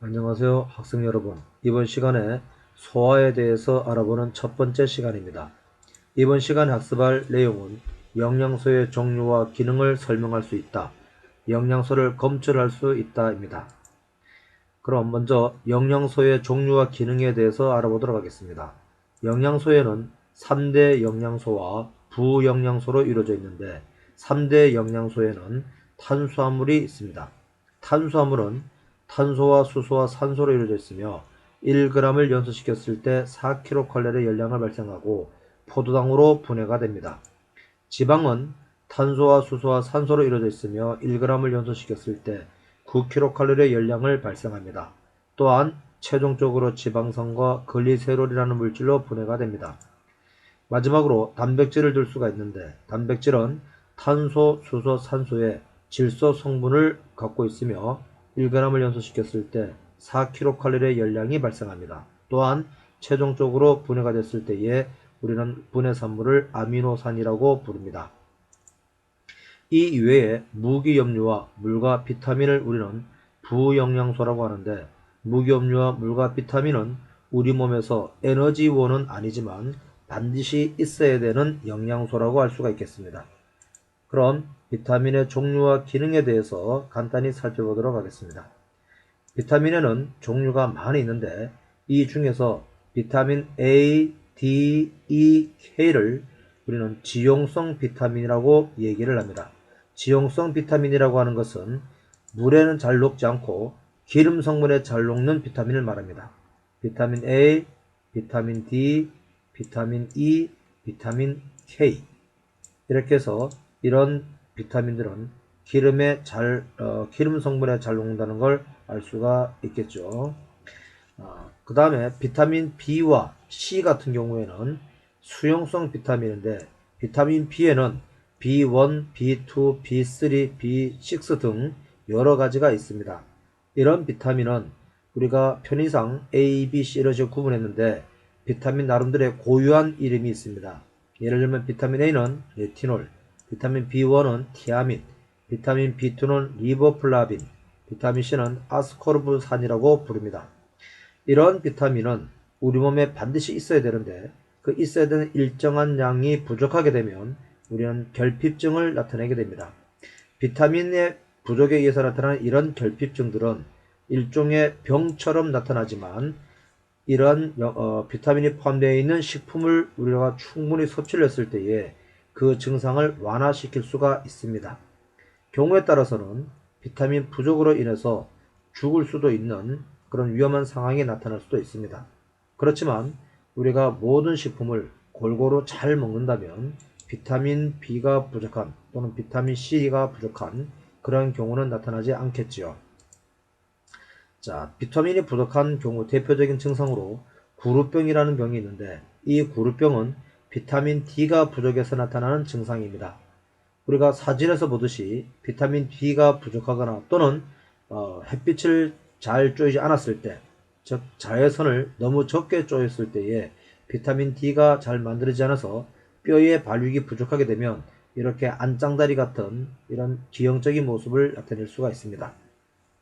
안녕하세요 학생 여러분 이번 시간에 소화에 대해서 알아보는 첫 번째 시간입니다. 이번 시간 학습할 내용은 영양소의 종류와 기능을 설명할 수 있다. 영양소를 검출할 수 있다입니다. 그럼 먼저 영양소의 종류와 기능에 대해서 알아보도록 하겠습니다. 영양소에는 3대 영양소와 부영양소로 이루어져 있는데 3대 영양소에는 탄수화물이 있습니다. 탄수화물은 탄소와 수소와 산소로 이루어져 있으며 1g을 연소시켰을 때 4kcal의 열량을 발생하고 포도당으로 분해가 됩니다. 지방은 탄소와 수소와 산소로 이루어져 있으며 1g을 연소시켰을 때 9kcal의 열량을 발생합니다. 또한 최종적으로 지방산과 글리세롤이라는 물질로 분해가 됩니다. 마지막으로 단백질을 들 수가 있는데 단백질은 탄소, 수소, 산소의 질소 성분을 갖고 있으며 1g을 연소시켰을 때 4kcal의 열량이 발생합니다. 또한 최종적으로 분해가 됐을 때에 우리는 분해 산물을 아미노산이라고 부릅니다. 이 이외에 무기염료와 물과 비타민을 우리는 부영양소라고 하는데 무기염료와 물과 비타민은 우리 몸에서 에너지원은 아니지만 반드시 있어야 되는 영양소라고 할 수가 있겠습니다. 그럼 비타민의 종류와 기능에 대해서 간단히 살펴보도록 하겠습니다. 비타민에는 종류가 많이 있는데 이 중에서 비타민 A, D, E, K를 우리는 지용성 비타민이라고 얘기를 합니다. 지용성 비타민이라고 하는 것은 물에는 잘 녹지 않고 기름 성분에 잘 녹는 비타민을 말합니다. 비타민 A, 비타민 D, 비타민 E, 비타민 K 이렇게 해서 이런 비타민들은 기름에 잘 어, 기름 성분에 잘 녹는다는 걸 알 수가 있겠죠. 어, 그 다음에 비타민 B와 C 같은 경우에는 수용성 비타민인데 비타민 B에는 B1, B2, B3, B6 등 여러 가지가 있습니다. 이런 비타민은 우리가 편의상 A, B, C 이렇게 구분했는데 비타민 나름대로의 고유한 이름이 있습니다. 예를 들면 비타민 A는 레티놀, 비타민 B1은 티아민, 비타민 B2는 리보플라빈, 비타민 C는 아스코르브산이라고 부릅니다. 이런 비타민은 우리 몸에 반드시 있어야 되는데 그 있어야 되는 일정한 양이 부족하게 되면 우리는 결핍증을 나타내게 됩니다. 비타민의 부족에 의해서 나타나는 이런 결핍증들은 일종의 병처럼 나타나지만 이러한 어, 비타민이 포함되어 있는 식품을 우리가 충분히 섭취를 했을 때에 그 증상을 완화시킬 수가 있습니다. 경우에 따라서는 비타민 부족으로 인해서 죽을 수도 있는 그런 위험한 상황이 나타날 수도 있습니다. 그렇지만 우리가 모든 식품을 골고루 잘 먹는다면 비타민 B가 부족한 또는 비타민 C가 부족한 그런 경우는 나타나지 않겠지요. 자, 비타민이 부족한 경우 대표적인 증상으로 구루병이라는 병이 있는데 이 구루병은 비타민 D가 부족해서 나타나는 증상입니다. 우리가 사진에서 보듯이 비타민 D가 부족하거나 또는 어, 햇빛을 잘 쬐지 않았을 때, 즉 자외선을 너무 적게 쬐었을 때에 비타민 D가 잘 만들어지지 않아서 뼈의 발육이 부족하게 되면 이렇게 안짱다리 같은 이런 기형적인 모습을 나타낼 수가 있습니다.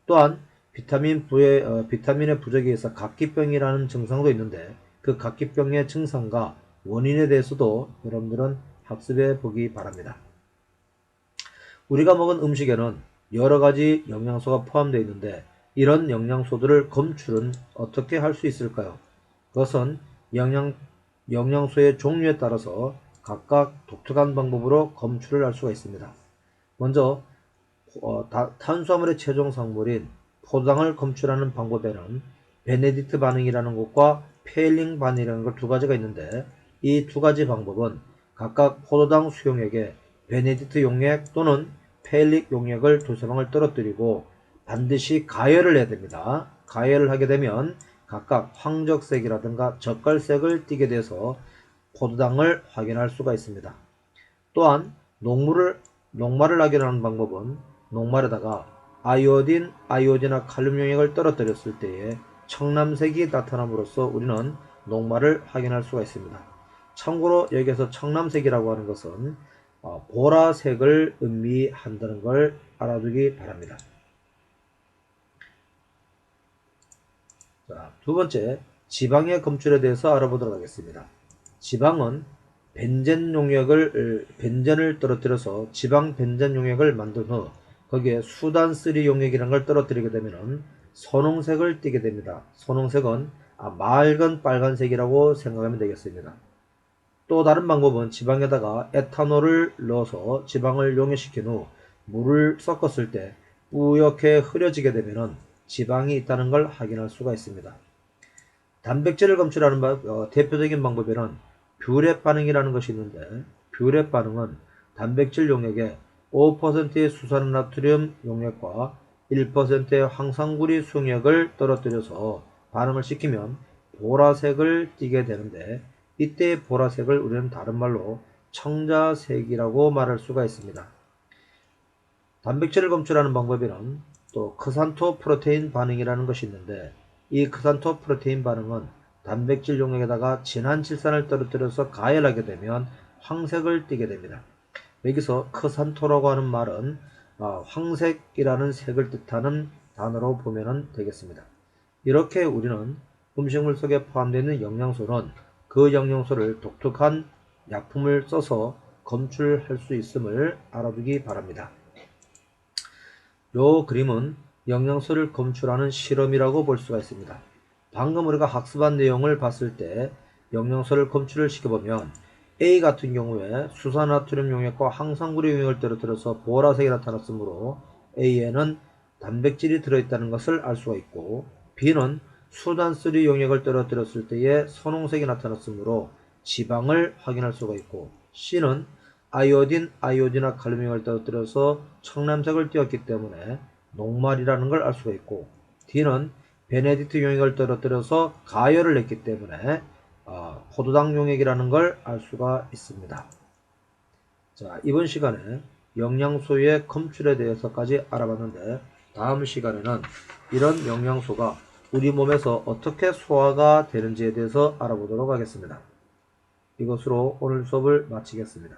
또한 비타민 부의 어, 비타민의 부족에 의해서 각기병이라는 증상도 있는데 그 각기병의 증상과 원인에 대해서도 여러분들은 학습해 보기 바랍니다. 우리가 먹은 음식에는 여러 가지 영양소가 포함되어 있는데 이런 영양소들을 검출은 어떻게 할 수 있을까요? 그것은 영양, 영양소의 종류에 따라서 각각 독특한 방법으로 검출을 할 수가 있습니다. 먼저 어, 다, 탄수화물의 최종 성물인 포도당을 검출하는 방법에는 베네딕트 반응이라는 것과 페일링 반응이라는 것 두 가지가 있는데 이 두 가지 방법은 각각 포도당 수용액에 베네딕트 용액 또는 페일릭 용액을 두세 방울 떨어뜨리고 반드시 가열을 해야 됩니다. 가열을 하게 되면 각각 황적색이라든가 젓갈색을 띠게 돼서 포도당을 확인할 수가 있습니다. 또한 녹물을 녹말을 확인하는 방법은 녹말에다가 아이오딘, 아이오딘이나 칼륨 용액을 떨어뜨렸을 때에 청남색이 나타남으로써 우리는 녹말을 확인할 수가 있습니다. 참고로 여기에서 청남색이라고 하는 것은 어, 보라색을 의미한다는 걸 알아두기 바랍니다. 자, 두 번째, 지방의 검출에 대해서 알아보도록 하겠습니다. 지방은 벤젠 용액을 벤젠을 떨어뜨려서 지방 벤젠 용액을 만든 후 거기에 수단 3 용액이라는 걸 떨어뜨리게 되면은 선홍색을 띠게 됩니다. 선홍색은 아, 맑은 빨간색이라고 생각하면 되겠습니다. 또 다른 방법은 지방에다가 에탄올을 넣어서 지방을 용해시킨 후 물을 섞었을 때 뿌옇게 흐려지게 되면은 지방이 있다는 걸 확인할 수가 있습니다. 단백질을 검출하는 바- 어, 대표적인 방법에는 뷰렛 반응이라는 것이 있는데 뷰렛 반응은 단백질 용액에 5%의 수산나트륨 용액과 1%의 황산구리 수용액을 떨어뜨려서 반응을 시키면 보라색을 띠게 되는데 이때의 보라색을 우리는 다른 말로 청자색이라고 말할 수가 있습니다. 단백질을 검출하는 방법에는 또 크산토 프로테인 반응이라는 것이 있는데 이 크산토 프로테인 반응은 단백질 용액에다가 진한 질산을 떨어뜨려서 가열하게 되면 황색을 띠게 됩니다. 여기서 크산토라고 하는 말은 아, 황색이라는 색을 뜻하는 단어로 보면 되겠습니다. 이렇게 우리는 음식물 속에 포함되어 있는 영양소는 그 영양소를 독특한 약품을 써서 검출할 수 있음을 알아두기 바랍니다. 요 그림은 영양소를 검출하는 실험이라고 볼 수가 있습니다. 방금 우리가 학습한 내용을 봤을 때 영양소를 검출을 시켜보면 A 같은 경우에 수산나트륨 용액과 항산구리 용액을 떨어뜨려서 보라색이 나타났으므로 A에는 단백질이 들어있다는 것을 알 수가 있고 B는 수단 3 용액을 떨어뜨렸을 때의 선홍색이 나타났으므로 지방을 확인할 수가 있고 C는 아이오딘, 아이오딘화 칼륨용을 떨어뜨려서 청藍색을 띄었기 때문에 녹말이라는 걸 알 수가 있고 D는 베네딕트 용액을 떨어뜨려서 가열을 했기 때문에 어, 포도당 용액이라는 걸 알 수가 있습니다. 자, 이번 시간에 영양소의 검출에 대해서까지 알아봤는데 다음 시간에는 이런 영양소가 우리 몸에서 어떻게 소화가 되는지에 대해서 알아보도록 하겠습니다. 이것으로 오늘 수업을 마치겠습니다.